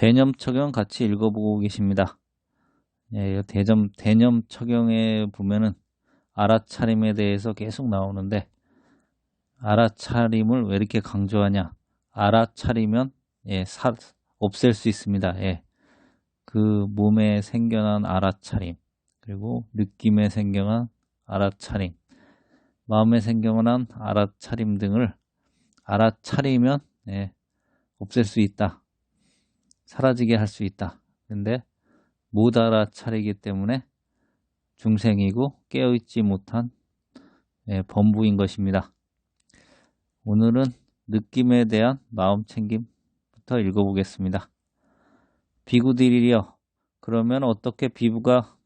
대념 적용 같이 읽어보고 계십니다. 예, 대점, 대념 적용에 보면은 알아차림에 대해서 계속 나오는데 알아차림을 왜 이렇게 강조하냐? 알아차리면 예, 사, 없앨 수 있습니다. 예. 그 몸에 생겨난 알아차림 그리고 느낌에 생겨난 알아차림 마음에 생겨난 알아차림 등을 알아차리면 예, 없앨 수 있다. 사라지게 할 수 있다. 근데 못 알아차리기 때문에 중생이고 깨어있지 못한 예, 범부인 것입니다. 오늘은 느낌에 대한 마음 챙김부터 읽어보겠습니다. 비구들이여 그러면 어떻게 비부가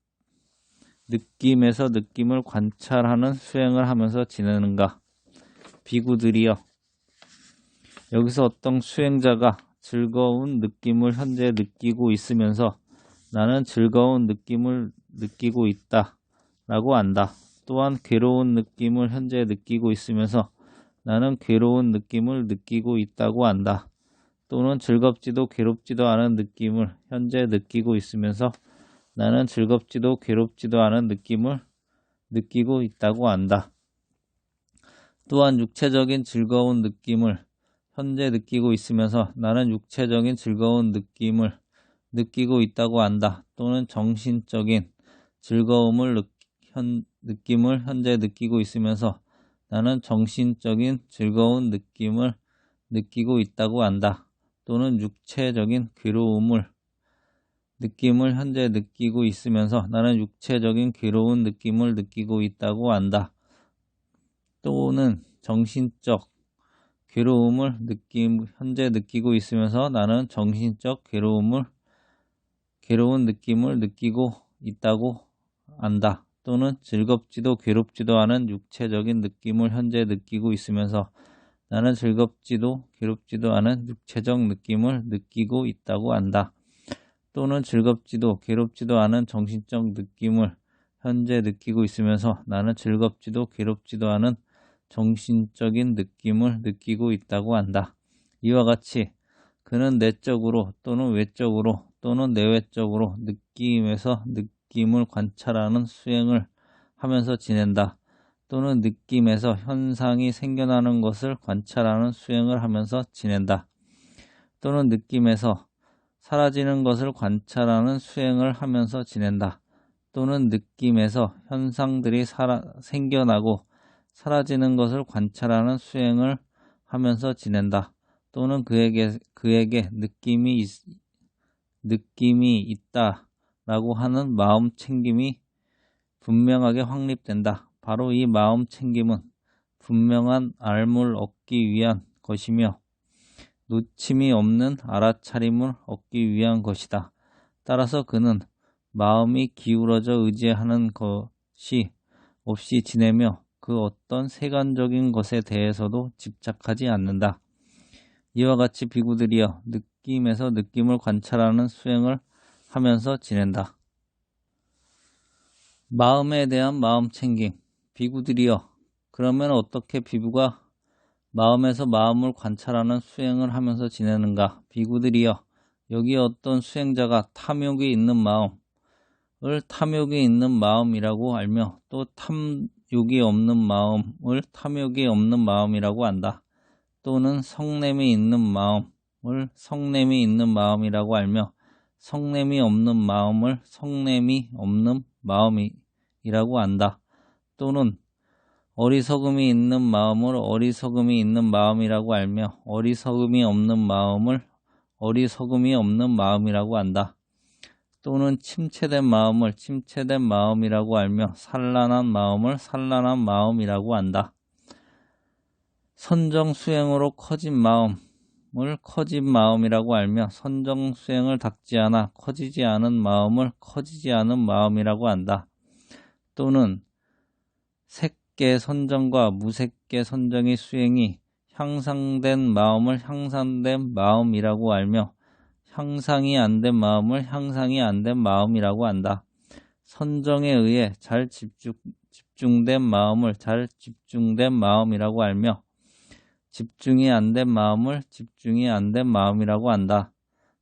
느낌에서 느낌을 관찰하는 수행을 하면서 지내는가? 비구들이여 여기서 어떤 수행자가 즐거운 느낌을 현재 느끼고 있으면서 나는 즐거운 느낌을 느끼고 있다 라고 안다. 또한 괴로운 느낌을 현재 느끼고 있으면서 나는 괴로운 느낌을 느끼고 있다고 안다. 또는 즐겁지도 괴롭지도 않은 느낌을 현재 느끼고 있으면서 나는 즐겁지도 괴롭지도 않은 느낌을 느끼고 있다고 안다. 또한 육체적인 즐거운 느낌을 현재 느끼고 있으면서 나는 육체적인 즐거운 느낌을 느끼고 있다고 안다. 또는 정신적인 즐거움을 느, 현, 느낌을 현재 느끼고 있으면서 나는 정신적인 즐거운 느낌을 느끼고 있다고 안다. 또는 육체적인 괴로움을 느낌을 현재 느끼고 있으면서 나는 육체적인 괴로운 느낌을 느끼고 있다고 안다. 또는 정신적 괴로움을 느낌 현재 느끼고 있으면서 나는 정신적 괴로움을 괴로운 느낌을 느끼고 있다고 안다. 또는 즐겁지도 괴롭지도 않은 육체적인 느낌을 현재 느끼고 있으면서 나는 즐겁지도 괴롭지도 않은 육체적 느낌을 느끼고 있다고 안다. 또는 즐겁지도 괴롭지도 않은 정신적 느낌을 현재 느끼고 있으면서 나는 즐겁지도 괴롭지도 않은 정신적인 느낌을 느끼고 있다고 한다. 이와 같이 그는 내적으로 또는 외적으로 또는 내외적으로 느낌에서 느낌을 관찰하는 수행을 하면서 지낸다. 또는 느낌에서 현상이 생겨나는 것을 관찰하는 수행을 하면서 지낸다. 또는 느낌에서 사라지는 것을 관찰하는 수행을 하면서 지낸다. 또는 느낌에서 현상들이 살아, 생겨나고 사라지는 것을 관찰하는 수행을 하면서 지낸다. 또는 그에게 그에게 느낌이 있, 느낌이 있다라고 하는 마음 챙김이 분명하게 확립된다. 바로 이 마음 챙김은 분명한 알물 얻기 위한 것이며 놓침이 없는 알아차림을 얻기 위한 것이다. 따라서 그는 마음이 기울어져 의지하는 것이 없이 지내며 그 어떤 세간적인 것에 대해서도 집착하지 않는다. 이와 같이 비구들이여 느낌에서 느낌을 관찰하는 수행을 하면서 지낸다. 마음에 대한 마음 챙김. 비구들이여 그러면 어떻게 비구가 마음에서 마음을 관찰하는 수행을 하면서 지내는가? 비구들이여 여기 어떤 수행자가 탐욕이 있는 마음을 탐욕이 있는 마음이라고 알며 또 탐 욕이 없는 마음을 탐욕이 없는 마음이라고 안다. 또는 성냄이 있는 마음을 성냄이 있는 마음이라고 알며 성냄이 없는 마음을 성냄이 없는 마음이라고 안다. 또는 어리석음이 있는 마음을 어리석음이 있는 마음이라고 알며 어리석음이 없는 마음을 어리석음이 없는 마음이라고 안다. 또는 침체된 마음을 침체된 마음이라고 알며 산란한 마음을 산란한 마음이라고 안다. 선정 수행으로 커진 마음을 커진 마음이라고 알며 선정 수행을 닦지 않아 커지지 않은 마음을 커지지 않은 마음이라고 안다. 또는 색계 선정과 무색계 선정의 수행이 향상된 마음을 향상된 마음이라고 알며 향상이 안 된 마음을 향상이 안 된 마음이라고 한다. 선정에 의해 잘 집중, 집중된 마음을 잘 집중된 마음이라고 알며 집중이 안 된 마음을 집중이 안 된 마음이라고 한다.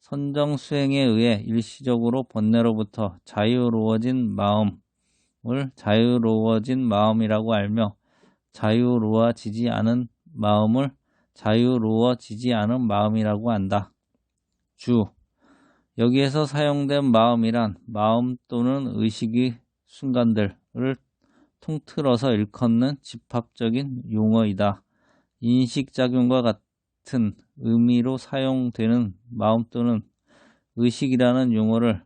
선정 수행에 의해 일시적으로 번뇌로부터 자유로워진 마음을 자유로워진 마음이라고 알며 자유로워지지 않은 마음을 자유로워지지 않은 마음이라고 한다. 주 여기에서 사용된 마음이란 마음 또는 의식의 순간들을 통틀어서 일컫는 집합적인 용어이다. 인식작용과 같은 의미로 사용되는 마음 또는 의식이라는 용어를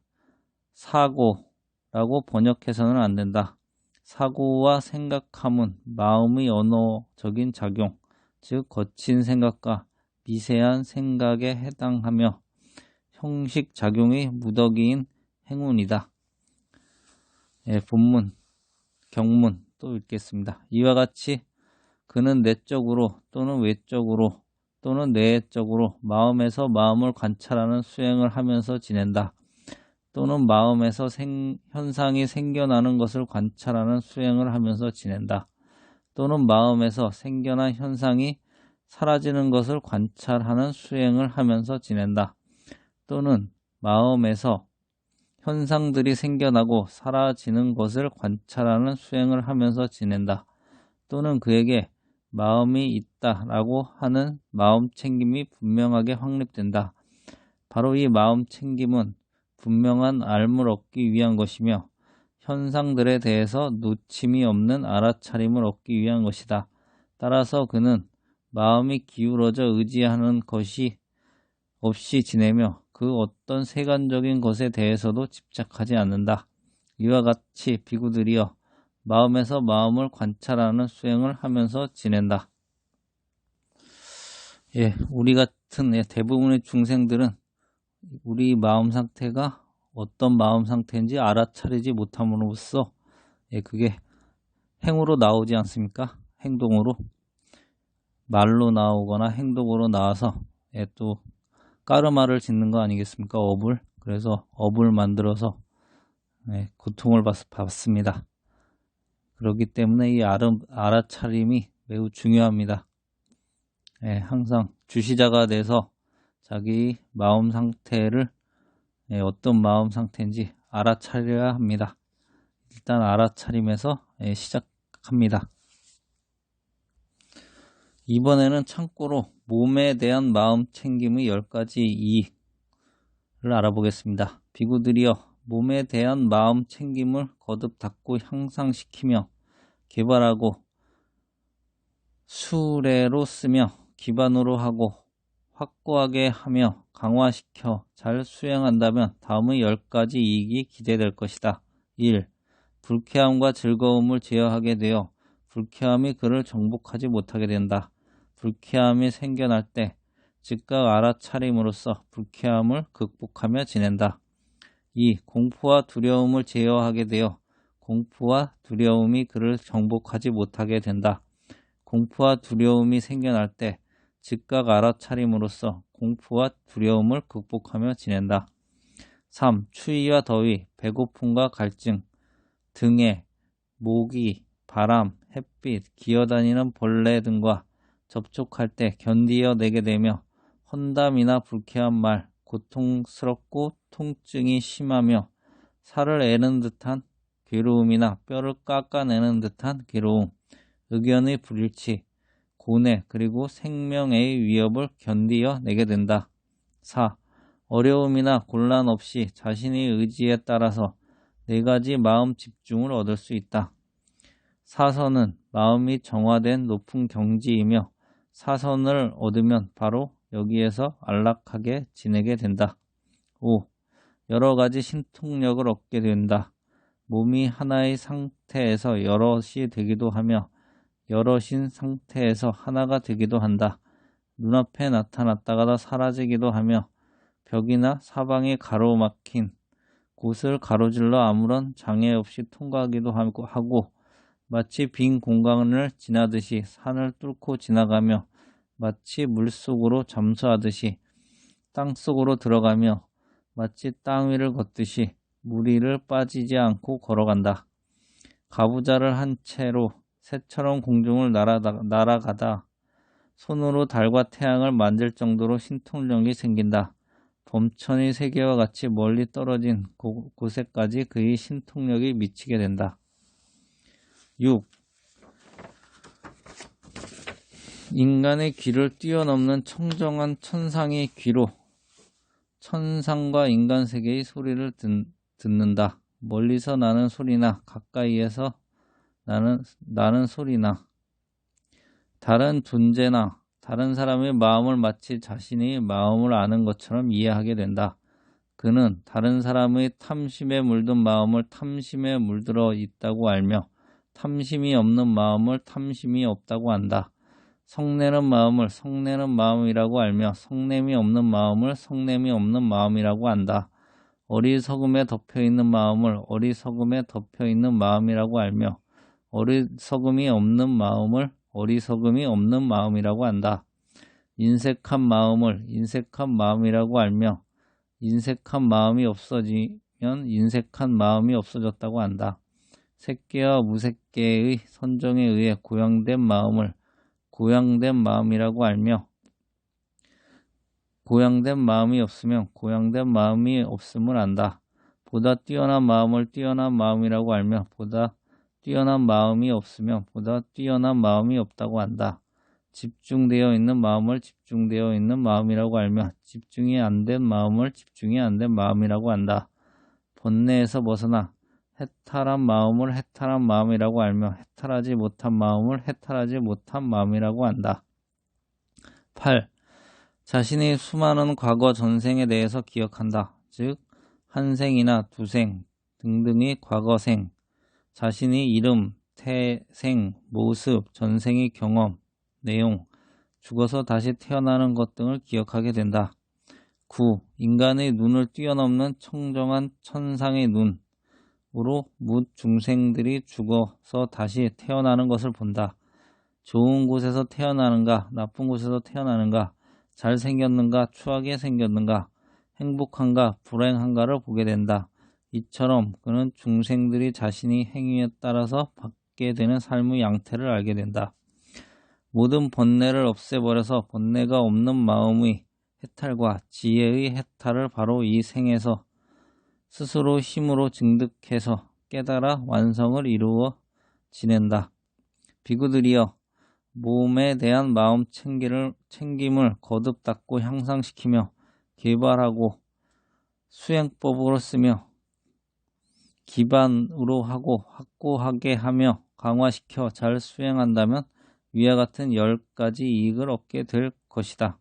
사고라고 번역해서는 안 된다. 사고와 생각함은 마음의 언어적인 작용, 즉 거친 생각과 미세한 생각에 해당하며 형식작용의 무더기인 행운이다. 예, 본문, 경문 또 읽겠습니다. 이와 같이 그는 내적으로 또는 외적으로 또는 내적으로 마음에서 마음을 관찰하는 수행을 하면서 지낸다. 또는 마음에서 생, 현상이 생겨나는 것을 관찰하는 수행을 하면서 지낸다. 또는 마음에서 생겨난 현상이 사라지는 것을 관찰하는 수행을 하면서 지낸다. 또는 마음에서 현상들이 생겨나고 사라지는 것을 관찰하는 수행을 하면서 지낸다. 또는 그에게 마음이 있다 라고 하는 마음 챙김이 분명하게 확립된다. 바로 이 마음 챙김은 분명한 알을 얻기 위한 것이며 현상들에 대해서 놓침이 없는 알아차림을 얻기 위한 것이다. 따라서 그는 마음이 기울어져 의지하는 것이 없이 지내며 그 어떤 세간적인 것에 대해서도 집착하지 않는다. 이와 같이 비구들이여 마음에서 마음을 관찰하는 수행을 하면서 지낸다. 예, 우리 같은 예, 대부분의 중생들은 우리 마음 상태가 어떤 마음 상태인지 알아차리지 못함으로써 예, 그게 행으로 나오지 않습니까? 행동으로 말로 나오거나 행동으로 나와서 예, 또 까르마를 짓는 거 아니겠습니까? 업을 그래서 업을 만들어서 예, 고통을 받, 받습니다. 그렇기 때문에 이 알음, 알아차림이 매우 중요합니다. 예, 항상 주시자가 돼서 자기 마음 상태를 예, 어떤 마음 상태인지 알아차려야 합니다. 일단 알아차림에서 예, 시작합니다. 이번에는 참고로 몸에 대한 마음 챙김의 10가지 이익을 알아보겠습니다. 비구들이여 몸에 대한 마음 챙김을 거듭 닦고 향상시키며 개발하고 수레로 쓰며 기반으로 하고 확고하게 하며 강화시켜 잘 수행한다면 다음의 10가지 이익이 기대될 것이다. 1. 불쾌함과 즐거움을 제어하게 되어 불쾌함이 그를 정복하지 못하게 된다. 불쾌함이 생겨날 때 즉각 알아차림으로써 불쾌함을 극복하며 지낸다. 2. 공포와 두려움을 제어하게 되어 공포와 두려움이 그를 정복하지 못하게 된다. 공포와 두려움이 생겨날 때 즉각 알아차림으로써 공포와 두려움을 극복하며 지낸다. 3. 추위와 더위, 배고픔과 갈증, 등에 모기, 바람, 햇빛, 기어다니는 벌레 등과 접촉할 때 견디어내게 되며 헌담이나 불쾌한 말, 고통스럽고 통증이 심하며 살을 애는 듯한 괴로움이나 뼈를 깎아내는 듯한 괴로움, 의견의 불일치, 고뇌 그리고 생명의 위협을 견디어 내게 된다. 4. 어려움이나 곤란 없이 자신의 의지에 따라서 네 가지 마음 집중을 얻을 수 있다. 사선은 마음이 정화된 높은 경지이며 사선을 얻으면 바로 여기에서 안락하게 지내게 된다. 5. 여러 가지 신통력을 얻게 된다. 몸이 하나의 상태에서 여럿이 되기도 하며 여럿인 상태에서 하나가 되기도 한다. 눈앞에 나타났다가 사라지기도 하며 벽이나 사방이 가로막힌 곳을 가로질러 아무런 장애 없이 통과하기도 하고 마치 빈 공간을 지나듯이 산을 뚫고 지나가며 마치 물속으로 잠수하듯이 땅속으로 들어가며 마치 땅 위를 걷듯이 물 위를 빠지지 않고 걸어간다. 가부자를 한 채로 새처럼 공중을 날아다, 날아가다 손으로 달과 태양을 만질 정도로 신통력이 생긴다. 범천의 세계와 같이 멀리 떨어진 곳- 곳에까지 그의 신통력이 미치게 된다. 6. 인간의 귀를 뛰어넘는 청정한 천상의 귀로 천상과 인간 세계의 소리를 듣, 듣는다. 멀리서 나는 소리나 가까이에서 나는, 나는 소리나 다른 존재나 다른 사람의 마음을 마치 자신의 마음을 아는 것처럼 이해하게 된다. 그는 다른 사람의 탐심에 물든 마음을 탐심에 물들어 있다고 알며 탐심이 없는 마음을 탐심이 없다고 안다. 성내는 마음을 성내는 마음이라고 알며 성냄이 없는 마음을 성냄이 없는 마음이라고 안다. 어리석음에 덮여 있는 마음을 어리석음에 덮여 있는 마음이라고 알며 어리석음이 없는 마음을 어리석음이 없는 마음이라고 안다. 인색한 마음을 인색한 마음이라고 알며 인색한 마음이 없어지면 인색한 마음이 없어졌다고 안다. 새끼와 무새끼의 선정에 의해 고양된 마음을 고양된 마음이라고 알며 고양된 마음이 없으면 고양된 마음이 없음을 안다. 보다 뛰어난 마음을 뛰어난 마음이라고 알며 보다 뛰어난 마음이 없으면 보다 뛰어난 마음이 없다고 안다. 집중되어 있는 마음을 집중되어 있는 마음이라고 알며 집중이 안 된 마음을 집중이 안 된 마음이라고 안다. 번뇌에서 벗어나 해탈한 마음을 해탈한 마음이라고 알며 해탈하지 못한 마음을 해탈하지 못한 마음이라고 안다. 8. 자신의 수많은 과거 전생에 대해서 기억한다. 즉, 한 생이나 두 생 등등의 과거생, 자신의 이름, 태생, 모습, 전생의 경험, 내용, 죽어서 다시 태어나는 것 등을 기억하게 된다. 9. 인간의 눈을 뛰어넘는 청정한 천상의 눈 으로 묻 중생들이 죽어서 다시 태어나는 것을 본다. 좋은 곳에서 태어나는가, 나쁜 곳에서 태어나는가, 잘생겼는가, 추하게 생겼는가, 행복한가, 불행한가를 보게 된다. 이처럼 그는 중생들이 자신의 행위에 따라서 받게 되는 삶의 양태를 알게 된다. 모든 번뇌를 없애버려서 번뇌가 없는 마음의 해탈과 지혜의 해탈을 바로 이 생에서 스스로 힘으로 증득해서 깨달아 완성을 이루어 지낸다. 비구들이여 몸에 대한 마음 챙기를, 챙김을 거듭 닦고 향상시키며 개발하고 수행법으로 쓰며 기반으로 하고 확고하게 하며 강화시켜 잘 수행한다면 위와 같은 열 가지 이익을 얻게 될 것이다.